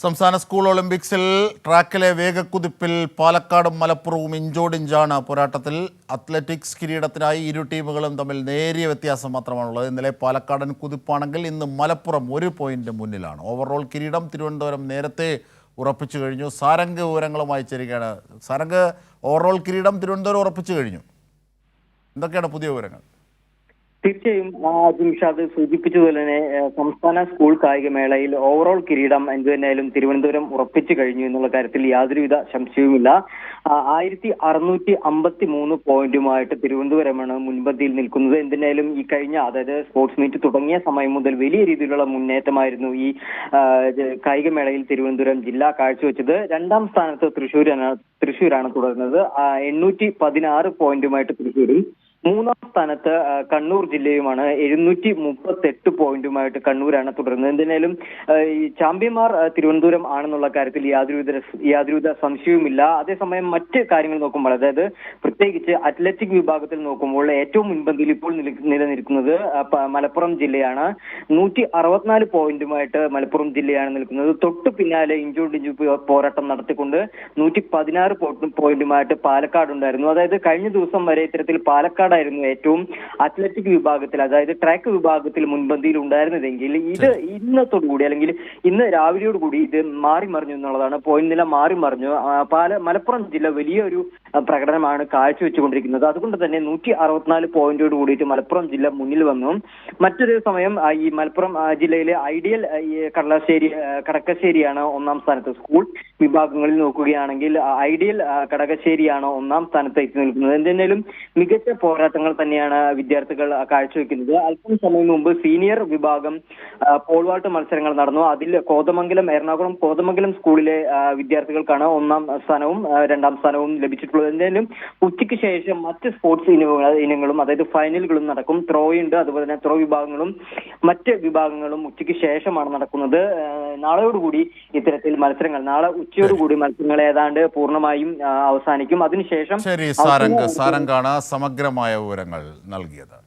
സംസ്ഥാന സ്കൂൾ ഒളിമ്പിക്സിൽ ട്രാക്കിലെ വേഗക്കുതിപ്പിൽ പാലക്കാടും മലപ്പുറവും ഇഞ്ചോടിഞ്ചാണ് പോരാട്ടത്തിൽ. അത്ലറ്റിക്സ് കിരീടത്തിനായി ഇരു ടീമുകളും തമ്മിൽ നേരിയ വ്യത്യാസം മാത്രമാണുള്ളത്. ഇന്നലെ പാലക്കാടൻ കുതിപ്പാണെങ്കിൽ ഇന്ന് മലപ്പുറം ഒരു പോയിന്റ് മുന്നിലാണ്. ഓവറോൾ കിരീടം തിരുവനന്തപുരം നേരത്തെ ഉറപ്പിച്ചു കഴിഞ്ഞു. സാരംഗ് വിവരങ്ങളുമായി ചേരുകയാണ്. സാരംഗ് ഓവറോൾ കിരീടം തിരുവനന്തപുരം ഉറപ്പിച്ചു കഴിഞ്ഞു. എന്തൊക്കെയാണ് പുതിയ വിവരങ്ങൾ? തീർച്ചയായും ആ, ജിംഷാദ് സൂചിപ്പിച്ചതുപോലെ തന്നെ സംസ്ഥാന സ്കൂൾ കായികമേളയിൽ ഓവറോൾ കിരീടം എന്തു തന്നെയായാലും തിരുവനന്തപുരം ഉറപ്പിച്ചു കഴിഞ്ഞു എന്നുള്ള കാര്യത്തിൽ യാതൊരുവിധ സംശയവുമില്ല. ആയിരത്തി അറുന്നൂറ്റി അമ്പത്തി മൂന്ന് പോയിന്റുമായിട്ട് തിരുവനന്തപുരമാണ് മുൻപന്തിയിൽ നിൽക്കുന്നത്. എന്തിനായാലും ഈ കഴിഞ്ഞ അതായത് സ്പോർട്സ് മീറ്റ് തുടങ്ങിയ സമയം മുതൽ വലിയ രീതിയിലുള്ള മുന്നേറ്റമായിരുന്നു ഈ കായികമേളയിൽ തിരുവനന്തപുരം ജില്ല കാഴ്ചവെച്ചത്. രണ്ടാം സ്ഥാനത്ത് തൃശ്ശൂരാണ് തൃശ്ശൂരാണ് തുടരുന്നത്. എണ്ണൂറ്റി പതിനാറ് പോയിന്റുമായിട്ട് തൃശ്ശൂരും മൂന്നാം സ്ഥാനത്ത് കണ്ണൂർ ജില്ലയുമാണ്. എഴുന്നൂറ്റി മുപ്പത്തി എട്ട് പോയിന്റുമായിട്ട് കണ്ണൂരാണ് തുടരുന്നത്. എന്തിനായാലും ഈ ചാമ്പ്യന്മാർ തിരുവനന്തപുരം ആണെന്നുള്ള കാര്യത്തിൽ യാതൊരുവിധ യാതൊരുവിധ സംശയവുമില്ല. അതേസമയം മറ്റ് കാര്യങ്ങൾ നോക്കുമ്പോൾ അതായത് പ്രത്യേകിച്ച് അത്ലറ്റിക് വിഭാഗത്തിൽ നോക്കുമ്പോൾ ഏറ്റവും മുൻപന്തിയിൽ ഇപ്പോൾ നില- നിലനിൽക്കുന്നത് മലപ്പുറം ജില്ലയാണ്. നൂറ്റി അറുപത്തിനാല് പോയിന്റുമായിട്ട് മലപ്പുറം ജില്ലയാണ് നിൽക്കുന്നത്. തൊട്ടു പിന്നാലെ ഇഞ്ചോടിഞ്ചു പോരാട്ടം നടത്തിക്കൊണ്ട് നൂറ്റി പതിനാറ് പോയിന്റുമായിട്ട് പാലക്കാട് ഉണ്ടായിരുന്നു. അതായത് കഴിഞ്ഞ ദിവസം വരെ ഇത്തരത്തിൽ പാലക്കാടായിരുന്നു ഏറ്റവും അത്ലറ്റിക് വിഭാഗത്തിൽ അതായത് ട്രാക്ക് വിഭാഗത്തിൽ മുൻപന്തിയിൽ ഉണ്ടായിരുന്നതെങ്കിൽ ഇത് ഇന്നത്തോടുകൂടി അല്ലെങ്കിൽ ഇന്ന് രാവിലെയോടുകൂടി ഇത് മാറി മറിഞ്ഞു എന്നുള്ളതാണ്. പോയിന്റ് നില മാറി മറിഞ്ഞു. പാല മലപ്പുറം ജില്ല വലിയൊരു പ്രകടനമാണ് പ്രകടനമാണ് കാഴ്ചവെച്ചുകൊണ്ടിരിക്കുന്നത്. അതുകൊണ്ട് തന്നെ നൂറ്റി അറുപത്തിനാല് പോയിന്റോട് കൂടിയിട്ട് മലപ്പുറം ജില്ല മുന്നിൽ വന്നു. മറ്റൊരു സമയം ഈ മലപ്പുറം ജില്ലയിലെ ഐഡിയൽ കടലാശ്ശേരി കടക്കശ്ശേരിയാണ് ഒന്നാം സ്ഥാനത്ത് സ്കൂൾ വിഭാഗങ്ങളിൽ നോക്കുകയാണെങ്കിൽ ഐഡിയൽ കടകശ്ശേരിയാണ് ഒന്നാം സ്ഥാനത്ത് എത്തി നിൽക്കുന്നത്. എന്തിനാലും മികച്ച പോരാട്ടങ്ങൾ തന്നെയാണ് വിദ്യാർത്ഥികൾ കാഴ്ചവെക്കുന്നത്. അല്പം സമയം മുമ്പ് സീനിയർ വിഭാഗം പോൾവാട്ട് മത്സരങ്ങൾ നടന്നു. അതിൽ കോതമംഗലം എറണാകുളം കോതമംഗലം സ്കൂളിലെ വിദ്യാർത്ഥികൾക്കാണ് ഒന്നാം സ്ഥാനവും രണ്ടാം സ്ഥാനവും ലഭിച്ചിട്ടുള്ളത്. എന്തായാലും ഉച്ചയ്ക്ക് ശേഷം മറ്റ് സ്പോർട്സ് ഇനങ്ങൾ ഇനങ്ങളും അതായത് ഫൈനലുകളും നടക്കും. ത്രോ ഉണ്ട് അതുപോലെ തന്നെ ത്രോ വിഭാഗങ്ങളും മറ്റ് വിഭാഗങ്ങളും ഉച്ചയ്ക്ക് ശേഷമാണ് നടക്കുന്നത്. നാളെയോടുകൂടി ഇത്തരത്തിൽ മത്സരങ്ങൾ നാളെ ഉച്ചയോടുകൂടി മത്സരങ്ങൾ ഏതാണ്ട് പൂർണമായും അവസാനിക്കും. അതിനുശേഷം ശരി സാരംഗ് സാരംഗാണ് സമഗ്രമായ വിവരങ്ങൾ നൽകിയത്.